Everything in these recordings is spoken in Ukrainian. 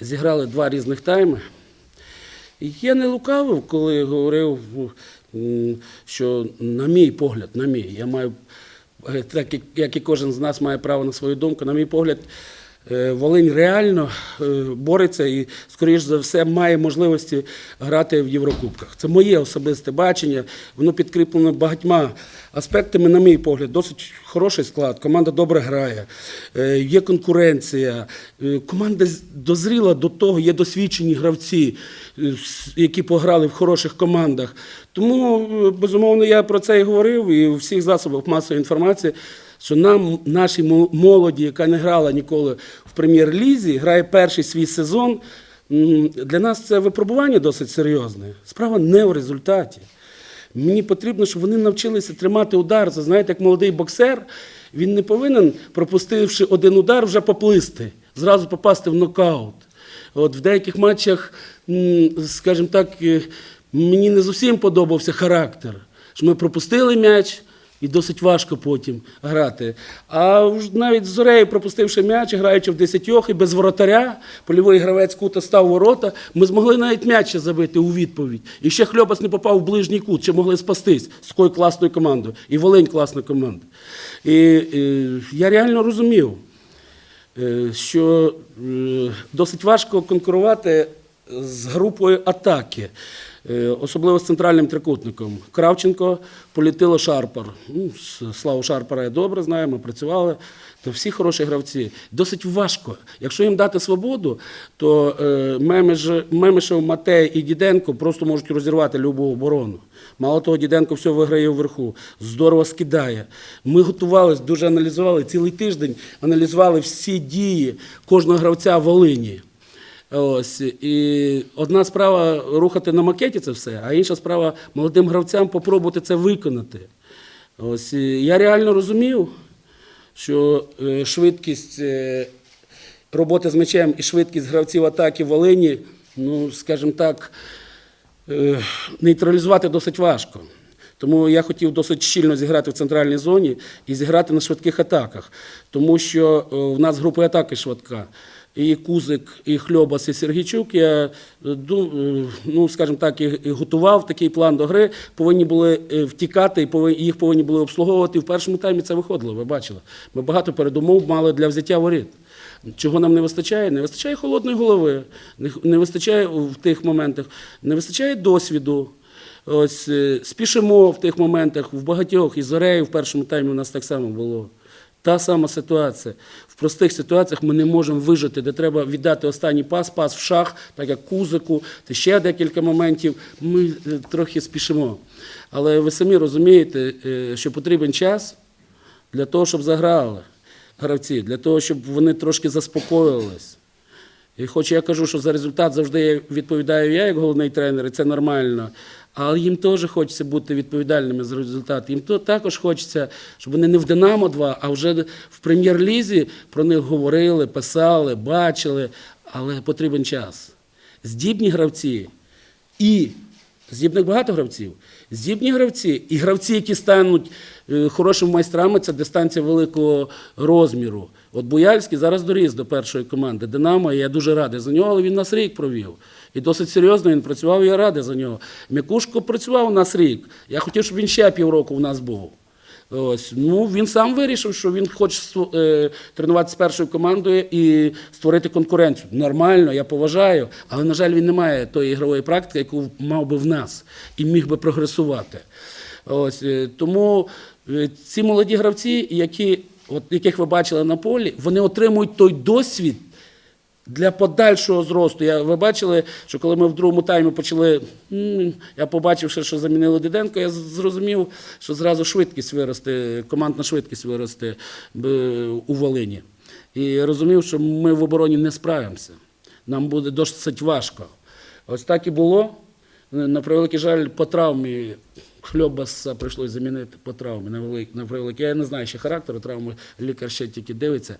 зіграли два різних тайми. Я не лукавив, коли говорив, що на мій погляд, на мій, я маю, е, так як- і кожен з нас має право на свою думку, на мій погляд, Волинь реально е, бореться і, скоріш за все, має можливості грати в Єврокубках. Це моє особисте бачення, воно підкріплено багатьма аспектами, на мій погляд, досить хороший склад. Команда добре грає, е, є конкуренція. е, Команда дозріла до того, є досвідчені гравці, е, які пограли в хороших командах. Тому, е, безумовно, я про це і говорив, і у всіх засобах масової інформації, що нам, нашій молоді, яка не грала ніколи в прем'єр-лізі, грає перший свій сезон. Для нас це випробування досить серйозне. Справа не в результаті. Мені потрібно, щоб вони навчилися тримати удар. Це знаєте, як молодий боксер, він не повинен, пропустивши один удар, вже поплисти, зразу попасти в нокаут. От в деяких матчах, скажімо так, е, мені не зовсім подобався характер. Що ми пропустили м'яч. І досить важко потім грати. А навіть з зорею, пропустивши м'яч, граючи в десятьох і без воротаря, польовий гравець кута став ворота, ми змогли навіть м'яч забити у відповідь. І ще Хльобас не попав в ближній кут, чи могли спастись з такою класною командою. І Волинь класна команда. І, і я реально розумів, е, що е, досить важко конкурувати з групою атаки, особливо з центральним трикутником. Кравченко, Політило Шарпар. Ну, Славу Шарпара я добре знаю, ми працювали. То всі хороші гравці. Досить важко. Якщо їм дати свободу, то е, Мемеш- Мемешев, Матей і Діденко просто можуть розірвати любу оборону. Мало того, Діденко все виграє вверху, здорово скидає. Ми готувалися, дуже аналізували цілий тиждень, аналізували всі дії кожного гравця в Волині. Ось і одна справа рухати на макеті це все, а інша справа молодим гравцям попробувати це виконати. Ось я реально розумів, що е, швидкість е, роботи з м'ячем і швидкість гравців атаки в Волині, ну, скажімо так, е, нейтралізувати досить важко. Тому я хотів досить щільно зіграти в центральній зоні і зіграти на швидких атаках, тому що в нас група атаки швидка. І Кузик, і Хльобас, і Сергійчук, я е, е, ну, скажімо так, і готував такий план до гри, повинні були е, втікати, і їх повинні були обслуговувати. В першому таймі це виходило, ви бачили. Ми багато передумов мали для взяття воріт. Чого нам не вистачає? Не вистачає холодної голови, не, вистачає в тих моментах, не вистачає досвіду. Ось спішимо в тих моментах, в багатьох і зорею в першому таймі у нас так само було. Та сама ситуація. В простих ситуаціях ми не можемо вижити, де треба віддати останній пас, пас в шах, так як кузику, та ще декілька моментів. Ми е, трохи спішимо. Але ви самі розумієте, е, що потрібен час для того, щоб заграли гравці, для того, щоб вони трошки заспокоїлись. І хоч я кажу, що за результат завжди відповідаю я, як головний тренер, і це нормально. Але їм теж хочеться бути відповідальними за результат. Їм також хочеться, щоб вони не в Динамо 2, а вже в прем'єр-лізі про них говорили, писали, бачили. Але потрібен час. Здібні гравці і здібних багато гравців. Здібні гравці і гравці, які стануть е, хорошими майстрами, це дистанція великого розміру. От Буяльський зараз доріс до першої команди Динамо, і я дуже радий за нього, але він нас рік провів. І досить серйозно він працював, і я радий за нього. Мякушко працював у нас рік. Я хотів, щоб він ще півроку у нас був. Ось ну він сам вирішив, що він хоче е, тренуватися з першою командою і створити конкуренцію. Нормально, я поважаю, але на жаль, він не має тої ігрової практики, яку мав би в нас і міг би прогресувати. Ось е, тому е, ці молоді гравці, які, от, яких ви бачили на полі, вони отримують той досвід. Для подальшого зросту. Я, ви бачили, що коли ми в другому таймі почали, я побачивши, що замінили Диденко, я зрозумів, що зразу швидкість виросте, командна швидкість виросте у Волині. І розумів, що ми в обороні не справимося. Нам буде досить важко. Ось так і було. На превеликий жаль, по травмі Хльобаса прийшлося замінити по травмі. На велик- на превеликий. Я не знаю ще характеру травми, лікар ще тільки дивиться.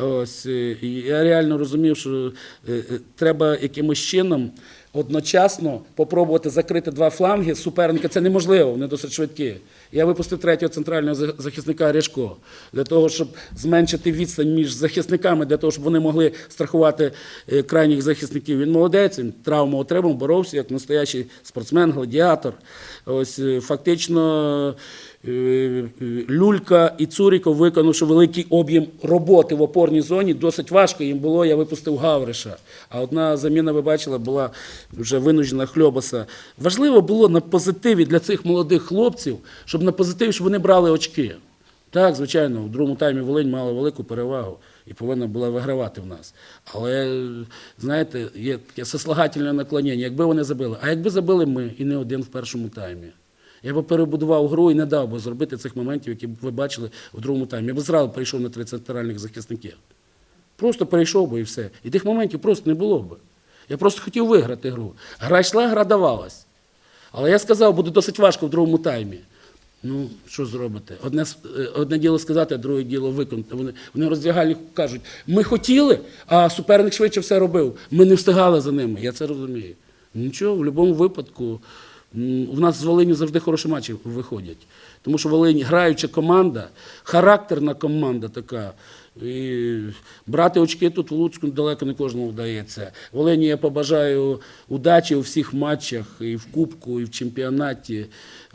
Ось, е, я реально розумів, що е, е, треба якимось чином одночасно попробувати закрити два фланги суперника це неможливо, вони досить швидкі. Я випустив третього центрального захисника Ряшко для того, щоб зменшити відстань між захисниками, для того, щоб вони могли страхувати е, крайніх захисників. Він молодець, він травму отримав, боровся як настоящий спортсмен, гладіатор. Ось е, фактично. Е, е, Люлька і Цуріков, виконавши великий об'єм роботи в опорній зоні, досить важко їм було. Я випустив Гавриша. А одна заміна, ви бачили, була вже винуждена Хльобаса. Важливо було на позитиві для цих молодих хлопців, щоб на позитиві, щоб вони брали очки. Так, звичайно, в другому таймі Волинь мала велику перевагу і повинна була вигравати в нас. Але, знаєте, є таке сослагательне наклонення. Якби вони забили, а якби забили ми і не один в першому таймі. Я б перебудував гру і не дав би зробити цих моментів, які ви бачили в другому таймі. Я б зразу перейшов на три центральних захисників. Просто перейшов би і все. І тих моментів просто не було б. Я просто хотів виграти гру. Гра йшла, гра давалась. Але я сказав, буде досить важко в другому таймі. Ну, що зробите? Одне, е, одне діло сказати, а друге діло виконати. Вони, вони роздягальні кажуть, ми хотіли, а суперник швидше все робив. Ми не встигали за ними. Я це розумію. Нічого, в будь-якому випадку. У нас з Волині завжди хороші матчі виходять. Тому що Волинь граюча команда, характерна команда така. І брати очки тут в Луцьку далеко не кожному вдається. Волині я побажаю удачі у всіх матчах, і в Кубку, і в чемпіонаті.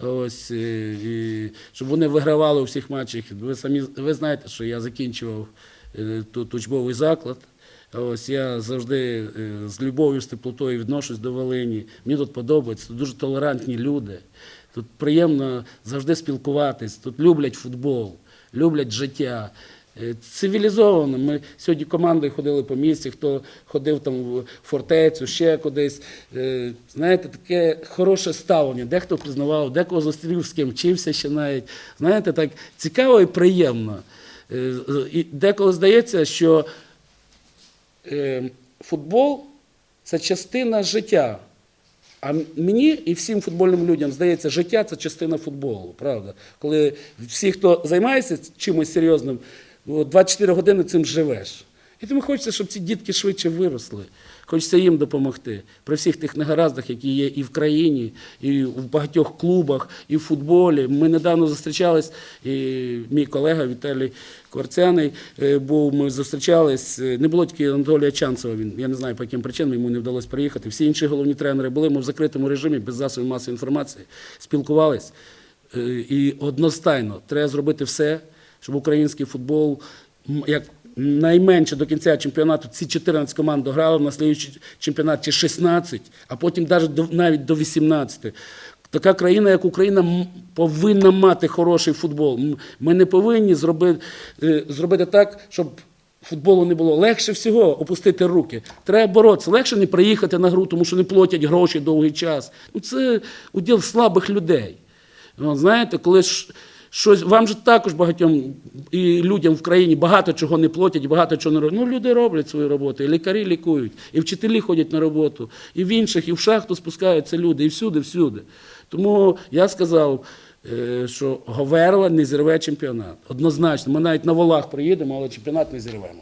Ось, е, і щоб вони вигравали у всіх матчах. Ви самі ви знаєте, що я закінчував е, тут учбовий заклад. Ось я завжди е, з любов'ю, з теплотою відношусь до Волині. Мені тут подобається, тут дуже толерантні люди. Тут приємно завжди спілкуватись, тут люблять футбол, люблять життя. Е, Цивілізовано. Ми сьогодні командою ходили по місті, хто ходив там в фортецю, ще кудись. Е, Знаєте, таке хороше ставлення. Дехто признавав, декого зустрів, з ким вчився ще навіть. Знаєте, так цікаво і приємно. І деколи здається, що футбол це частина життя. А мені і всім футбольним людям здається, життя це частина футболу, правда. Коли всі, хто займається чимось серйозним, 24 години цим живеш. І тому хочеться, щоб ці дітки швидше виросли. Хочеться їм допомогти при всіх тих негараздах, які є і в країні, і в багатьох клубах, і в футболі. Ми недавно зустрічались, мій колега Віталій Кварцяний е, був. Ми зустрічались. е, Не було тільки Анатолія Чанцева. Він я не знаю по яким причинам йому не вдалося приїхати. Всі інші головні тренери були. Ми в закритому режимі без засобів масової інформації спілкувались. Е, І одностайно треба зробити все, щоб український футбол як найменше до кінця чемпіонату ці 14 команд дограли, в наслідуючий чемпіонат чи 16, а потім навіть до, навіть до 18. Така країна, як Україна, повинна мати хороший футбол. Ми не повинні зробити, е, зробити так, щоб футболу не було. Легше всього опустити руки. Треба боротися. Легше не приїхати на гру, тому що не платять гроші довгий час. Ну, це уділ слабих людей. Ну, знаєте, коли ж щось вам же також багатьом і людям в країні багато чого не платять, багато чого не роблять. Ну, люди роблять свою роботу, і лікарі лікують, і вчителі ходять на роботу, і в інших, і в шахту спускаються люди, і всюди, всюди. Тому я сказав, е, що Говерла не зірве чемпіонат. Однозначно, ми навіть на волах приїдемо, але чемпіонат не зірвемо.